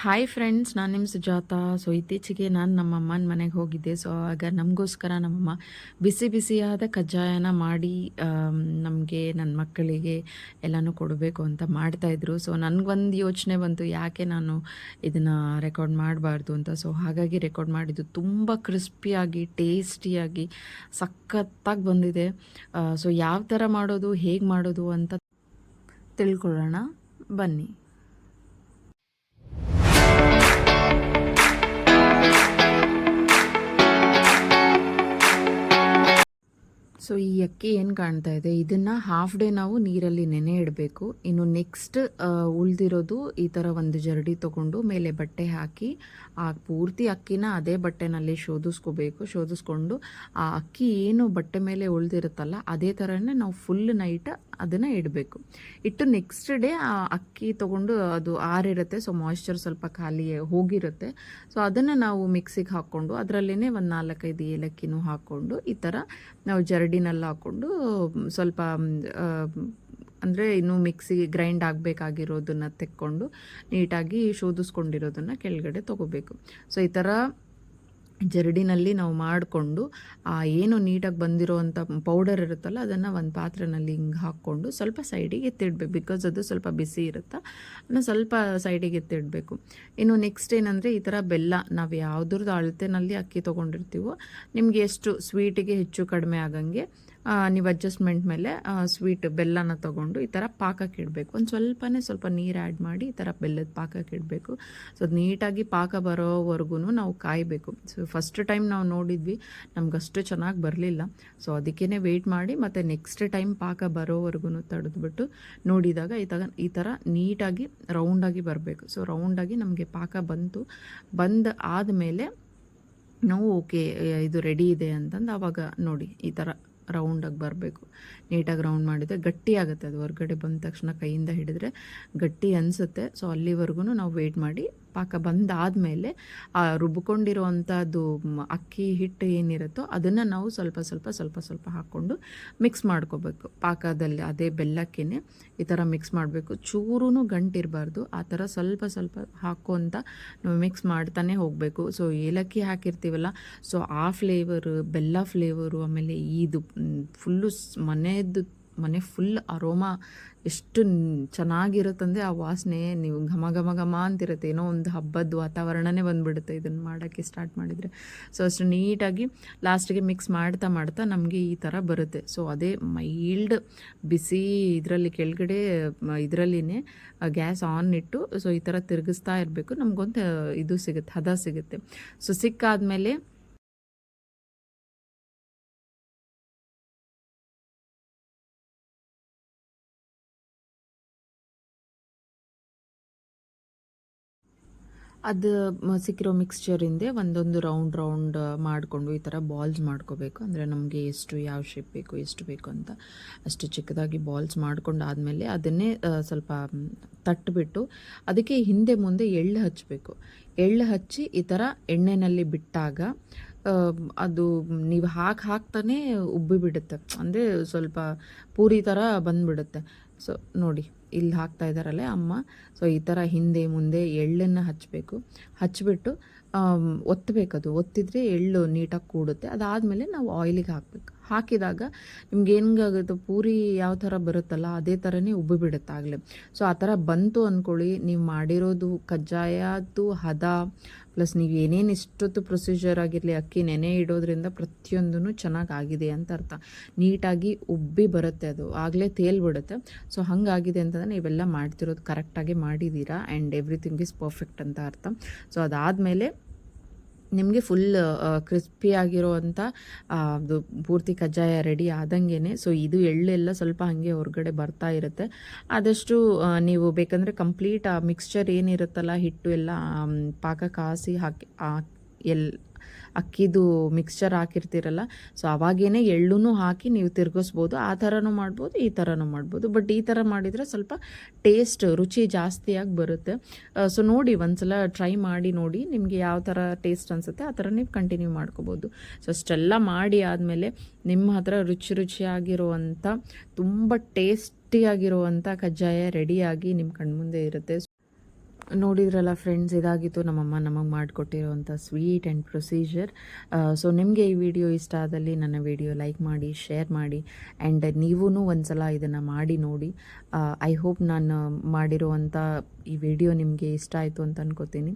Hi friends ನಾನು ನಿಮ್ಮ Sujata. So ಇತ್ತೀಚೆಗೆ ನಾನು ನಮ್ಮ ಅಮ್ಮನ ಮನೆಗೆ ಹೋಗಿದ್ದೆ. ಸೊ ಆಗ ನಮಗೋಸ್ಕರ ನಮ್ಮಮ್ಮ ಬಿಸಿ ಬಿಸಿಯಾದ ಕಜ್ಜಾಯನ ಮಾಡಿ ನಮಗೆ ನನ್ನ ಮಕ್ಕಳಿಗೆ ಎಲ್ಲನೂ ಕೊಡಬೇಕು ಅಂತ ಮಾಡ್ತಾಯಿದ್ರು ಸೊ ನನಗೊಂದು ಯೋಚನೆ ಬಂತು, ಯಾಕೆ ನಾನು ಇದನ್ನು ರೆಕಾರ್ಡ್ ಮಾಡಬಾರ್ದು ಅಂತ. ಸೊ ಹಾಗಾಗಿ ರೆಕಾರ್ಡ್ ಮಾಡಿದ್ದು ತುಂಬ ಕ್ರಿಸ್ಪಿಯಾಗಿ ಟೇಸ್ಟಿಯಾಗಿ ಸಖತ್ತಾಗಿ ಬಂದಿದೆ. ಸೊ ಯಾವ ಥರ ಮಾಡೋದು, ಹೇಗೆ ಮಾಡೋದು ಅಂತ ತಿಳ್ಕೊಳ್ಳೋಣ. ಬನ್ನಿ. ಸೊ ಈ ಅಕ್ಕಿ ಏನು ಕಾಣ್ತಾ ಇದೆ? ಇದನ್ನು ಹಾಫ್ ಡೇ ನಾವು ನೀರಲ್ಲಿ ನೆನೆ ಇಡಬೇಕು. ಇನ್ನು ನೆಕ್ಸ್ಟ್ ಉಳಿದಿರೋದು ಈ ಥರ ಒಂದು ಜರಡಿ ತೊಗೊಂಡು ಮೇಲೆ ಬಟ್ಟೆ ಹಾಕಿ, ಆ ಪೂರ್ತಿ ಅಕ್ಕಿನ ಅದೇ ಬಟ್ಟೆನಲ್ಲಿ ಶೋಧಿಸ್ಕೋಬೇಕು. ಶೋಧಿಸ್ಕೊಂಡು ಆ ಅಕ್ಕಿ ಏನು ಬಟ್ಟೆ ಮೇಲೆ ಉಳಿದಿರುತ್ತಲ್ಲ, ಅದೇ ಥರನೇ ನಾವು ಫುಲ್ ನೈಟ್ ಅದನ್ನು ಇಡಬೇಕು. ಇಟ್ಟು ನೆಕ್ಸ್ಟ್ ಡೇ ಆ ಅಕ್ಕಿ ತೊಗೊಂಡು ಅದು ಆರಿರುತ್ತೆ. ಸೊ ಮಾಯ್ಶ್ಚರ್ ಸ್ವಲ್ಪ ಖಾಲಿ ಹೋಗಿರುತ್ತೆ. ಸೊ ಅದನ್ನು ನಾವು ಮಿಕ್ಸಿಗೆ ಹಾಕ್ಕೊಂಡು ಅದರಲ್ಲೇ ಒಂದು ನಾಲ್ಕೈದು ಏಲಕ್ಕಿನೂ ಹಾಕ್ಕೊಂಡು ಈ ಥರ ನಾವು ಜರಡಿನಲ್ಲಿ ಹಾಕ್ಕೊಂಡು ಸ್ವಲ್ಪ ಅಂದರೆ ಇನ್ನೂ ಮಿಕ್ಸಿಗೆ ಗ್ರೈಂಡ್ ಆಗಬೇಕಾಗಿರೋದನ್ನು ತೆಕ್ಕೊಂಡು ನೀಟಾಗಿ ಶೋಧಿಸ್ಕೊಂಡಿರೋದನ್ನು ಕೆಳಗಡೆ ತೊಗೋಬೇಕು. ಸೊ, ಈ ಥರ ಜರಡಿನಲ್ಲಿ ನಾವು ಮಾಡಿಕೊಂಡು, ಆ, ಏನು ನೀಟಾಗಿ ಬಂದಿರೋವಂಥ ಪೌಡರ್ ಇರುತ್ತಲ್ಲ, ಅದನ್ನು ಒಂದು ಪಾತ್ರೆನಲ್ಲಿ ಹಿಂಗೆ ಹಾಕ್ಕೊಂಡು ಸ್ವಲ್ಪ ಸೈಡಿಗೆ ಎತ್ತಿಡಬೇಕು. ಬಿಕಾಸ್ ಅದು ಸ್ವಲ್ಪ ಬಿಸಿ ಇರುತ್ತೆ, ಅದನ್ನು ಸ್ವಲ್ಪ ಸೈಡಿಗೆ ಎತ್ತಿಡಬೇಕು. ಇನ್ನು ನೆಕ್ಸ್ಟ್ ಏನಂದರೆ, ಈ ಥರ ಬೆಲ್ಲ ನಾವು ಯಾವುದ್ರದ್ದು ಅಳತೆನಲ್ಲಿ ಅಕ್ಕಿ ತೊಗೊಂಡಿರ್ತೀವೋ, ನಿಮಗೆ ಎಷ್ಟು ಸ್ವೀಟಿಗೆ ಹೆಚ್ಚು ಕಡಿಮೆ ಆಗಂಗೆ ನೀವು ಅಡ್ಜಸ್ಟ್ಮೆಂಟ್ ಮೇಲೆ ಸ್ವೀಟ್ ಬೆಲ್ಲನ ತೊಗೊಂಡು ಈ ಥರ ಪಾಕಕ್ಕೆ ಇಡಬೇಕು. ಒಂದು ಸ್ವಲ್ಪನೇ ಸ್ವಲ್ಪ ನೀರು ಆ್ಯಡ್ ಮಾಡಿ ಈ ಥರ ಬೆಲ್ಲದ ಪಾಕಕ್ಕೆ ಇಡಬೇಕು. ಸೊ ಅದು ನೀಟಾಗಿ ಪಾಕ ಬರೋವರೆಗೂ ನಾವು ಕಾಯಬೇಕು. ಸೊ ಫಸ್ಟ್ ಟೈಮ್ ನಾವು ನೋಡಿದ್ವಿ ನಮ್ಗಷ್ಟು ಚೆನ್ನಾಗಿ ಬರಲಿಲ್ಲ. ಸೊ ಅದಕ್ಕೇ ವೆಯ್ಟ್ ಮಾಡಿ ಮತ್ತು ನೆಕ್ಸ್ಟ್ ಟೈಮ್ ಪಾಕ ಬರೋವರೆಗೂ ತಡೆದ್ಬಿಟ್ಟು ನೋಡಿದಾಗ ಈ ತರ ಈ ಥರ ನೀಟಾಗಿ ರೌಂಡಾಗಿ ಬರಬೇಕು. ಸೊ ರೌಂಡಾಗಿ ನಮಗೆ ಪಾಕ ಬಂತು. ಬಂದ ಆದಮೇಲೆ ನಾವು, ಓಕೆ, ಇದು ರೆಡಿ ಇದೆ ಅಂತಂದು ಆವಾಗ ನೋಡಿ ಈ ಥರ ರೌಂಡಾಗಿ ಬರಬೇಕು. ನೀಟಾಗಿ ರೌಂಡ್ ಮಾಡಿದರೆ ಗಟ್ಟಿ ಆಗುತ್ತೆ ಅದು ಹೊರಗಡೆ ಬಂದ ತಕ್ಷಣ ಕೈಯಿಂದ ಹಿಡಿದ್ರೆ ಗಟ್ಟಿ ಅನಿಸುತ್ತೆ. ಸೊ ಅಲ್ಲಿವರೆಗೂ ನಾವು ವೇಟ್ ಮಾಡಿ ಪಾಕ ಬಂದಾದಮೇಲೆ ಆ ರುಬ್ಬಿಕೊಂಡಿರುವಂಥದ್ದು ಅಕ್ಕಿ, ಹಿಟ್ಟು ಏನಿರುತ್ತೋ ಅದನ್ನು ನಾವು ಸ್ವಲ್ಪ ಸ್ವಲ್ಪ ಸ್ವಲ್ಪ ಸ್ವಲ್ಪ ಹಾಕ್ಕೊಂಡು ಮಿಕ್ಸ್ ಮಾಡ್ಕೋಬೇಕು. ಪಾಕದಲ್ಲಿ ಅದೇ ಬೆಲ್ಲಕ್ಕೇ ಈ ಥರ ಮಿಕ್ಸ್ ಮಾಡಬೇಕು. ಚೂರೂ ಗಂಟಿರಬಾರ್ದು. ಆ ಥರ ಸ್ವಲ್ಪ ಸ್ವಲ್ಪ ಹಾಕ್ಕೊಂತ ನಾವು ಮಿಕ್ಸ್ ಮಾಡ್ತಾನೆ ಹೋಗಬೇಕು. ಸೊ ಏಲಕ್ಕಿ ಹಾಕಿರ್ತೀವಲ್ಲ ಸೊ ಆ ಫ್ಲೇವರು ಬೆಲ್ಲ ಫ್ಲೇವರು ಆಮೇಲೆ ಇದು ಫುಲ್ಲು ಮನೆಯದ್ದು ಮನೆ ಫುಲ್ ಅರೋಮಾ ಎಷ್ಟು ಚೆನ್ನಾಗಿರುತ್ತಂದರೆ ಆ ವಾಸನೆ ನೀವು ಘಮ ಘಮ ಘಮ ಅಂತಿರುತ್ತೆ. ಏನೋ ಒಂದು ಹಬ್ಬದ ವಾತಾವರಣನೇ ಬಂದುಬಿಡುತ್ತೆ ಇದನ್ನು ಮಾಡೋಕ್ಕೆ ಸ್ಟಾರ್ಟ್ ಮಾಡಿದರೆ. ಸೊ ಅಷ್ಟು ನೀಟಾಗಿ ಲಾಸ್ಟಿಗೆ ಮಿಕ್ಸ್ ಮಾಡ್ತಾ ಮಾಡ್ತಾ ನಮಗೆ ಈ ಥರ ಬರುತ್ತೆ. ಸೊ ಅದೇ ಮೈಲ್ಡ್ ಬಿಸಿ ಇದರಲ್ಲಿ ಕೆಳಗಡೆ, ಇದರಲ್ಲಿನೇ ಗ್ಯಾಸ್ ಆನ್ ಇಟ್ಟು ಸೊ ಈ ಥರ ತಿರುಗಿಸ್ತಾ ಇರಬೇಕು. ನಮಗೊಂದು ಇದು ಸಿಗುತ್ತೆ, ಹದ ಸಿಗುತ್ತೆ. ಸೊ ಸಿಕ್ಕಾದಮೇಲೆ ಅದು ಸಿಕ್ಕಿರೋ ಮಿಕ್ಸ್ಚರಿಂದೆ ಒಂದೊಂದು ರೌಂಡ್ ರೌಂಡ್ ಮಾಡಿಕೊಂಡು ಈ ಥರ ಬಾಲ್ಸ್ ಮಾಡ್ಕೋಬೇಕು. ಅಂದರೆ ನಮಗೆ ಎಷ್ಟು ಯಾವ ಶೇಪ್ ಬೇಕು, ಎಷ್ಟು ಬೇಕು ಅಂತ ಅಷ್ಟು ಚಿಕ್ಕದಾಗಿ ಬಾಲ್ಸ್ ಮಾಡ್ಕೊಂಡು ಆದಮೇಲೆ ಅದನ್ನೇ ಸ್ವಲ್ಪ ತಟ್ಟಿಬಿಟ್ಟು ಅದಕ್ಕೆ ಹಿಂದೆ ಮುಂದೆ ಎಳ್ಳು ಹಚ್ಚಬೇಕು ಎಳ್ಳು ಹಚ್ಚಿ ಈ ಥರ ಎಣ್ಣೆಯಲ್ಲಿ ಬಿಟ್ಟಾಗ ಅದು ನೀವು ಹಾಕಿ, ಹಾಕ್ತಾನೆ ಉಬ್ಬಿ ಬಿಡುತ್ತೆ ಅಂದರೆ ಸ್ವಲ್ಪ ಪೂರಿ ಥರ ಬಂದುಬಿಡುತ್ತೆ. ಸೊ ನೋಡಿ, ಇಲ್ಲಿ ಹಾಕ್ತಾ ಇದ್ದಾರಲ್ಲೇ ಅಮ್ಮ. ಸೊ ಈ ಥರ ಹಿಂದೆ ಮುಂದೆ ಎಳ್ಳನ್ನು ಹಚ್ಚಬೇಕು. ಹಚ್ಚಿಬಿಟ್ಟು ಒತ್ತಬೇಕದು. ಒತ್ತಿದ್ರೆ ಎಳ್ಳು ನೀಟಾಗಿ ಕೂಡುತ್ತೆ. ಅದಾದಮೇಲೆ ನಾವು ಆಯಿಲಿಗೆ ಹಾಕಬೇಕು. ಹಾಕಿದಾಗ ನಿಮ್ಗೆ ಹೆಂಗಾಗುತ್ತೆ? ಪೂರಿ ಯಾವ ಥರ ಬರುತ್ತಲ್ಲ, ಅದೇ ಥರನೇ ಉಬ್ಬಿ ಬಿಡುತ್ತೆ ಆಗಲೇ. ಸೊ ಆ ಥರ ಬಂತು ಅಂದ್ಕೊಳ್ಳಿ ನೀವು ಮಾಡಿರೋದು ಕಜ್ಜಾಯದ್ದು ಹದ, ಪ್ಲಸ್ ನೀವು ಏನೇನು ಇಷ್ಟೊತ್ತು ಪ್ರೊಸೀಜರ್ ಆಗಿರಲಿ, ಅಕ್ಕಿ ನೆನೆ ಇಡೋದ್ರಿಂದ ಪ್ರತಿಯೊಂದೂ ಚೆನ್ನಾಗಿ ಆಗಿದೆ ಅಂತ ಅರ್ಥ. ನೀಟಾಗಿ ಉಬ್ಬಿ ಬರುತ್ತೆ ಅದು. ಆಗಲೇ ತೇಲ್ಬಿಡುತ್ತೆ ಸೊ ಹಾಗಾಗಿದೆ ಅಂತಂದರೆ ನೀವೆಲ್ಲ ಮಾಡ್ತಿರೋದು ಕರೆಕ್ಟಾಗಿ ಮಾಡಿದ್ದೀರಾ? ಆ್ಯಂಡ್ ಎವ್ರಿಥಿಂಗ್ ಈಸ್ ಪರ್ಫೆಕ್ಟ್ ಅಂತ ಅರ್ಥ. ಸೊ ಅದಾದಮೇಲೆ ನಿಮಗೆ ಫುಲ್ ಕ್ರಿಸ್ಪಿ ಆಗಿರೋವಂಥ ಅದು ಪೂರ್ತಿ ಕಜ್ಜಾಯ ರೆಡಿ ಆದಂಗೆ ಸೊ ಇದು ಎಳ್ಳೆಲ್ಲ ಸ್ವಲ್ಪ ಹಾಗೆ ಹೊರಗಡೆ ಬರ್ತಾ ಇರುತ್ತೆ. ಆದಷ್ಟು ನೀವು ಬೇಕಂದರೆ ಕಂಪ್ಲೀಟ್ ಆ ಮಿಕ್ಸ್ಚರ್ ಏನಿರುತ್ತಲ್ಲ, ಹಿಟ್ಟು ಎಲ್ಲ ಪಾಕ ಕಾಸಿ ಹಾಕಿ ಎಲ್ ಅಕ್ಕಿದು ಮಿಕ್ಸ್ಚರ್ ಹಾಕಿರ್ತೀರಲ್ಲ ಸೊ ಅವಾಗೇನೆ ಎಳ್ಳು ಹಾಕಿ ನೀವು ತಿರ್ಗಿಸ್ಬೋದು, ಆ ಥರನೂ ಮಾಡ್ಬೋದು, ಈ ಥರನೂ ಮಾಡ್ಬೋದು. ಬಟ್ ಈ ಥರ ಮಾಡಿದರೆ ಸ್ವಲ್ಪ ಟೇಸ್ಟ್ ರುಚಿ ಜಾಸ್ತಿಯಾಗಿ ಬರುತ್ತೆ. ಸೊ ನೋಡಿ ಒಂದ್ಸಲ ಟ್ರೈ ಮಾಡಿ ನೋಡಿ ನಿಮಗೆ ಯಾವ ಥರ ಟೇಸ್ಟ್ ಅನಿಸುತ್ತೆ, ಆ ಥರ ನೀವು ಕಂಟಿನ್ಯೂ ಮಾಡ್ಕೋಬೋದು. ಸೊ ಅಷ್ಟೆಲ್ಲ ಮಾಡಿ ಆದಮೇಲೆ ನಿಮ್ಮ ಹತ್ರ ರುಚಿ ರುಚಿಯಾಗಿರುವಂಥ, ತುಂಬ ಟೇಸ್ಟಿಯಾಗಿರುವಂಥ ಕಜ್ಜಾಯ ರೆಡಿಯಾಗಿ ನಿಮ್ಮ ಕಣ್ಮುಂದೆ ಇರುತ್ತೆ. ನೋಡಿದ್ರಲ್ಲ ಫ್ರೆಂಡ್ಸ್ ಇದಾಗಿತ್ತು. ನಮ್ಮಮ್ಮ ನಮಗೆ ಮಾಡಿಕೊಟ್ಟಿರುವಂಥ ಸ್ವೀಟ್ ಆ್ಯಂಡ್ ಪ್ರೊಸೀಜರ್ ಸೊ ನಿಮಗೆ ಈ ವಿಡಿಯೋ ಇಷ್ಟ ಆದಲ್ಲಿ ನನ್ನ ವಿಡಿಯೋ ಲೈಕ್ ಮಾಡಿ ಶೇರ್ ಮಾಡಿ ಆ್ಯಂಡ್ ನೀವೂ ಒಂದು ಸಲ ಇದನ್ನು ಮಾಡಿ ನೋಡಿ. ಐ ಹೋಪ್ ನಾನು ಮಾಡಿರುವಂಥ ಈ ವಿಡಿಯೋ ನಿಮಗೆ ಇಷ್ಟ ಆಯಿತು ಅಂತ ಅನ್ಕೋತೀನಿ.